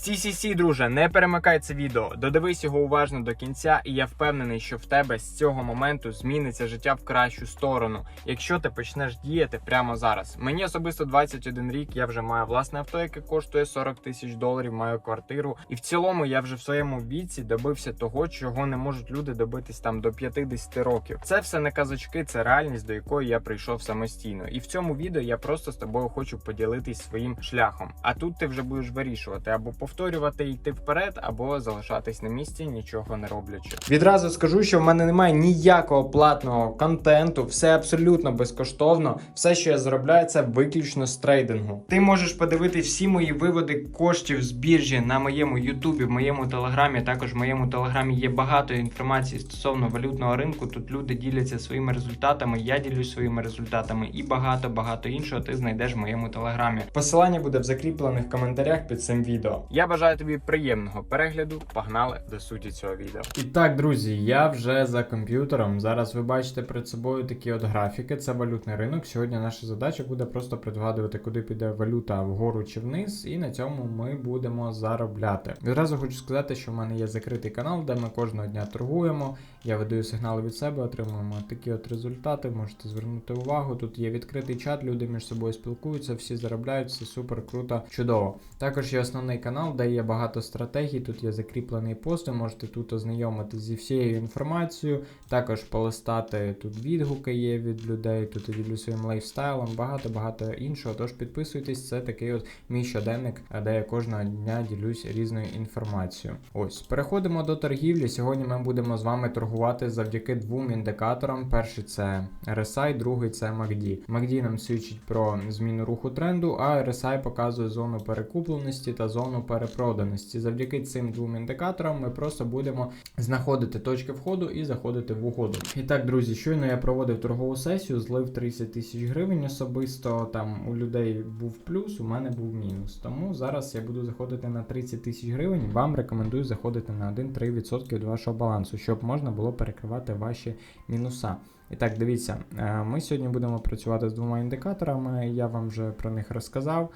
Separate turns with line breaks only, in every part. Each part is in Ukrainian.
Сі-сі-сі, друже, не перемикай це відео. Додивись його уважно до кінця, і я впевнений, що в тебе з цього моменту зміниться життя в кращу сторону, якщо ти почнеш діяти прямо зараз. Мені особисто 21 рік, я вже маю власне авто, яке коштує 40 тисяч доларів, маю квартиру. І в цілому я вже в своєму віці добився того, чого не можуть люди добитись там до 50 років. Це все не казочки, це реальність, до якої я прийшов самостійно. І в цьому відео я просто з тобою хочу поділитись своїм шляхом. А тут ти вже будеш вирішувати або повторювати йти вперед, або залишатись на місці, нічого не роблячи. Відразу скажу, що в мене немає ніякого платного контенту, все абсолютно безкоштовно. Все, що я заробляю, це виключно з трейдингу. Ти можеш подивитись всі мої виводи коштів з біржі на моєму Ютубі, в моєму телеграмі. Також в моєму телеграмі є багато інформації стосовно валютного ринку. Тут люди діляться своїми результатами, я ділюсь своїми результатами і багато багато іншого ти знайдеш в моєму телеграмі. Посилання буде в закріплених коментарях під цим відео. Я бажаю тобі приємного перегляду. Погнали до суті цього відео. І так, друзі, я вже за комп'ютером. Зараз ви бачите перед собою такі от графіки. Це валютний ринок. Сьогодні наша задача буде просто предвгадувати, куди піде валюта вгору чи вниз, і на цьому ми будемо заробляти. Відразу хочу сказати, що в мене є закритий канал, де ми кожного дня торгуємо. Я видаю сигнали від себе, отримуємо такі от результати. Можете звернути увагу. Тут є відкритий чат, люди між собою спілкуються, всі заробляють, все супер круто, чудово. Також є основний канал, де є багато стратегій. Тут є закріплений пост. Ви можете тут ознайомитися зі всією інформацією. Також полистати тут відгуки є від людей. Тут я ділю своїм лайфстайлом, багато багато іншого. Тож підписуйтесь, це такий от мій щоденник, де я кожного дня ділюсь різною інформацією. Ось переходимо до торгівлі. Сьогодні ми будемо з вами торгувати завдяки двом індикаторам. Перший це RSI, другий це MACD. MACD нам свідчить про зміну руху тренду, а RSI показує зону перекупленості та зону перепроданості. Завдяки цим двом індикаторам ми просто будемо знаходити точки входу і заходити в угоду. І так, друзі, щойно я проводив торгову сесію, злив 30 тисяч гривень особисто. Там у людей був плюс, у мене був мінус. Тому зараз я буду заходити на 30 тисяч гривень. Вам рекомендую заходити на 1-3% від вашого балансу, щоб можна було перекривати ваші мінуса. І так, дивіться, е, ми сьогодні будемо працювати з двома індикаторами. Я вам вже про них розказав.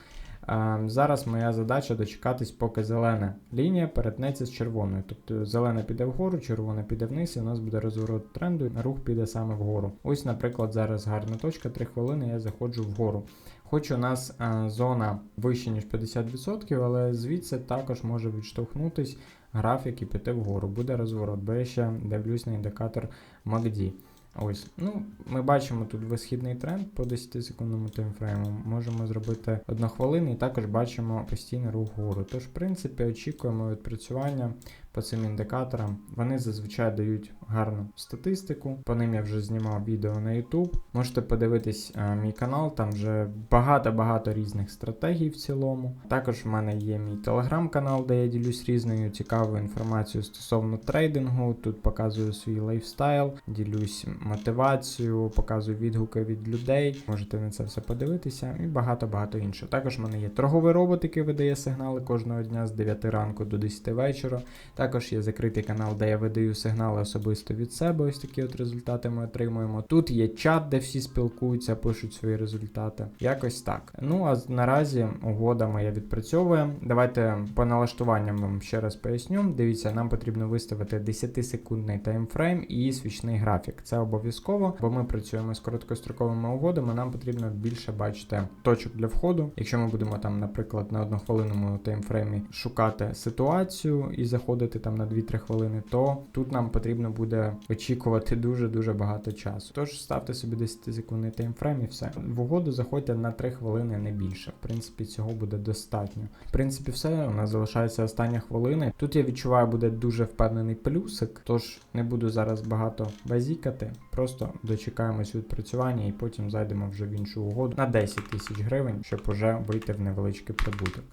Е, Зараз моя задача дочекатись, поки зелена лінія перетнеться з червоною. Тобто зелена піде вгору, червона піде вниз, і у нас буде розворот тренду, рух піде саме вгору. Ось, наприклад, зараз гарна точка, 3 хвилини я заходжу вгору. Хоч у нас е, зона вище, ніж 50%, але звідси також може відштовхнутись графік і піти вгору. Буде розворот, бо я ще дивлюсь на індикатор MACD. Ось, ну, ми бачимо тут висхідний тренд по 10 секундному таймфрейму. Можемо зробити одну хвилину і також бачимо постійний рух вгору. Тож, в принципі, очікуємо відпрацювання по цим індикаторам. Вони зазвичай дають гарну статистику. По ним я вже знімав відео на YouTube. Можете подивитись а, мій канал, там вже багато-багато різних стратегій в цілому. Також в мене є мій телеграм-канал, де я ділюсь різною цікавою інформацією стосовно трейдингу. Тут показую свій лайфстайл, ділюсь мотивацією, показую відгуки від людей. Можете на це все подивитися і багато-багато іншого. Також в мене є торговий робот, який видає сигнали кожного дня з 9 ранку до 10 вечора. Також є закритий канал, де я видаю сигнали особисто від себе. Ось такі от результати ми отримуємо. Тут є чат, де всі спілкуються, пишуть свої результати. Якось так. Ну а наразі угода моя відпрацьовує. Давайте по налаштуванням вам ще раз поясню. Дивіться, нам потрібно виставити 10-секундний таймфрейм і свічний графік. Це обов'язково, бо ми працюємо з короткостроковими угодами. Нам потрібно більше бачити точок для входу. Якщо ми будемо там, наприклад, на однохвилинному таймфреймі шукати ситуацію і заходити там на 2-3 хвилини, то тут нам потрібно буде очікувати дуже дуже багато часу. Тож ставте собі 10 секундний таймфрейм і все. В угоду заходьте на 3 хвилини, не більше. В принципі, цього буде достатньо. В принципі, все. У нас залишається остання хвилина. Тут я відчуваю, буде дуже впевнений плюсик, тож не буду зараз багато базікати. Просто дочекаємось відпрацювання і потім зайдемо вже в іншу угоду на 10 тисяч гривень, щоб уже вийти в невеличкий прибуток.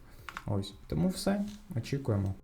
Ось тому все. Очікуємо.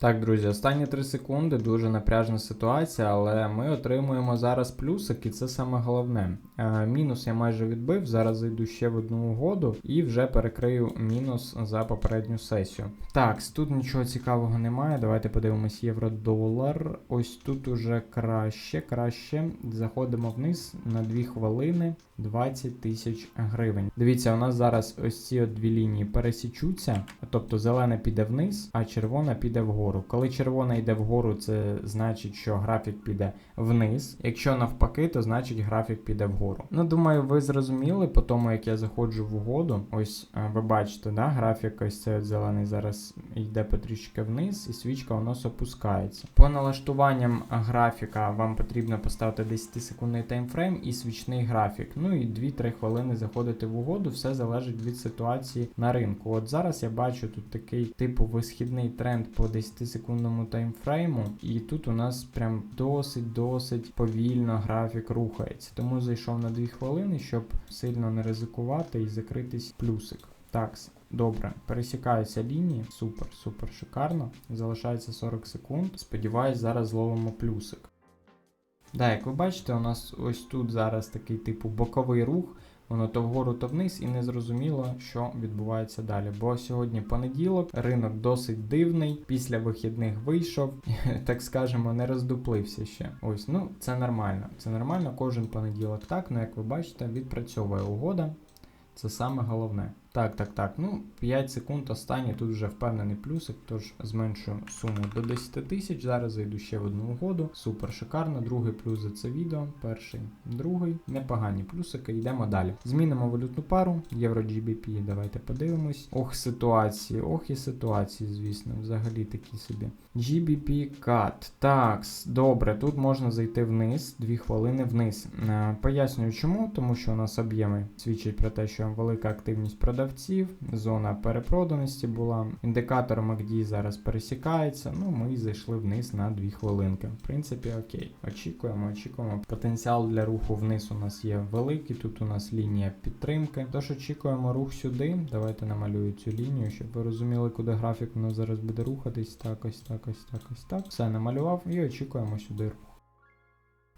Так, друзі, останні 3 секунди дуже напряжна ситуація, але ми отримуємо зараз плюсик, і це саме головне. Е, мінус я майже відбив. Зараз зайду ще в одну угоду і вже перекрию мінус за попередню сесію. Так, тут нічого цікавого немає. Давайте подивимось євро-долар. Ось тут уже краще, краще. Заходимо вниз на 2 хвилини 20 тисяч гривень. Дивіться, у нас зараз ось ці дві лінії пересічуться, тобто зелена піде вниз, а червона піде вгору. Коли червона йде вгору, це значить, що графік піде вниз. Якщо навпаки, то значить графік піде вгору. Ну, думаю, ви зрозуміли по тому, як я заходжу в угоду. Ось е, ви бачите, да, графік ось цей зелений зараз йде потрішки вниз, і свічка у нас опускається. По налаштуванням графіка вам потрібно поставити 10 секундний таймфрейм і свічний графік. Ну і 2-3 хвилини заходити в угоду, все залежить від ситуації на ринку. От зараз я бачу тут такий типу висхідний тренд по 10 секундному таймфрейму, і тут у нас прям досить-досить повільно графік рухається. Тому зайшов на 2 хвилини, щоб сильно не ризикувати і закритись плюсик. Так, добре, пересікаються лінії. Супер, супер, шикарно. Залишається 40 секунд. Сподіваюсь, зараз зловимо плюсик. Да, як ви бачите, у нас ось тут зараз такий типу боковий рух. Воно то вгору, то вниз, і не зрозуміло, що відбувається далі. Бо сьогодні понеділок, ринок досить дивний. Після вихідних вийшов, так скажемо, не роздуплився ще. Ось, ну це нормально. Це нормально кожен понеділок. Так, ну як ви бачите, відпрацьовує угода. Це саме головне. Так, так, так. Ну, 5 секунд останні, тут вже впевнений плюсик, тож зменшую суму до 10 тисяч. Зараз зайду ще в одну угоду. Супер шикарно. Другий плюс за це відео. Перший, другий. Непогані плюсики. Йдемо далі. Змінимо валютну пару. Євро GBP. Давайте подивимось. Ох, ситуації, ох і ситуації, звісно, взагалі такі собі. GBP CAT. Так, добре, тут можна зайти вниз, 2 хвилини вниз. Е, Пояснюю чому, тому що у нас об'єми свідчать про те, що велика активність продавців, зона перепроданості була. Індикатор MACD зараз пересікається. Ну, ми зайшли вниз на 2 хвилинки. В принципі, окей. Очікуємо, очікуємо. Потенціал для руху вниз у нас є великий. Тут у нас лінія підтримки. Тож очікуємо рух сюди. Давайте намалюю цю лінію, щоб ви розуміли, куди графік у нас зараз буде рухатись. Так, ось так, ось так, ось так. Все намалював і очікуємо сюди рух.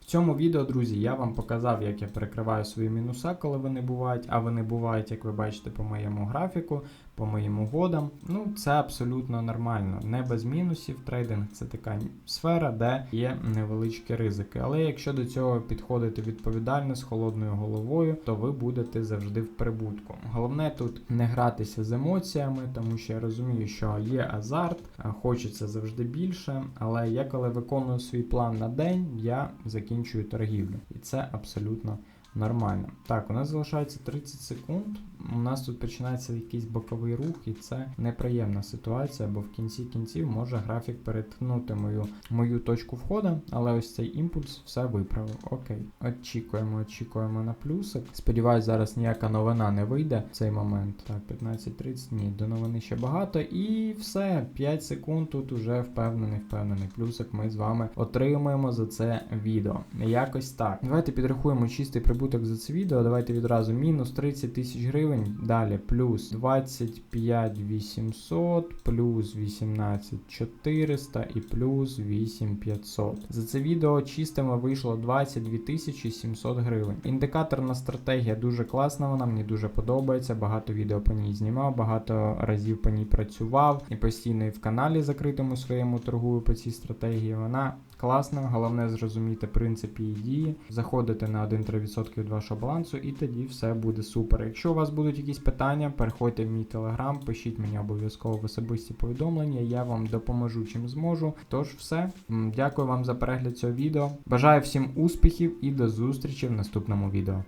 В цьому відео, друзі, я вам показав, як я перекриваю свої мінуса, коли вони бувають, а вони бувають, як ви бачите, по моєму графіку, по моїм угодам. Ну, це абсолютно нормально. Не без мінусів. Трейдинг це така сфера, де є невеличкі ризики. Але якщо до цього підходити відповідально з холодною головою, то ви будете завжди в прибутку. Головне тут не гратися з емоціями, тому що я розумію, що є азарт, хочеться завжди більше. Але я коли виконую свій план на день, я закінчую торгівлю. І це абсолютно нормально. Так, у нас залишається 30 секунд. У нас тут починається якийсь боковий рух, і це неприємна ситуація, бо в кінці кінців може графік переткнути мою, мою точку входу, але ось цей імпульс все виправив. Окей. Очікуємо, очікуємо на плюсик. Сподіваюсь, зараз ніяка новина не вийде в цей момент. Так, 15.30, ні, до новини ще багато. І все, 5 секунд тут уже впевнений, впевнений. Плюсик ми з вами отримаємо за це відео. Якось так. Давайте підрахуємо чистий прибуток за це відео. Давайте відразу мінус 30 тисяч гривень. Далі плюс 25 800, плюс 18 400 і плюс 8 500. За це відео чистими вийшло 22 тисячі 700 гривень. Індикаторна стратегія дуже класна, вона мені дуже подобається. Багато відео по ній знімав, багато разів по ній працював і постійно і в каналі закритому своєму торгую по цій стратегії. Вона класна, головне зрозуміти принцип її дії, заходити на 1-3% від вашого балансу, і тоді все буде супер. Якщо у вас будуть якісь питання, переходьте в мій телеграм, пишіть мені обов'язково в особисті повідомлення, я вам допоможу чим зможу. Тож, все, дякую вам за перегляд цього відео. Бажаю всім успіхів і до зустрічі в наступному відео.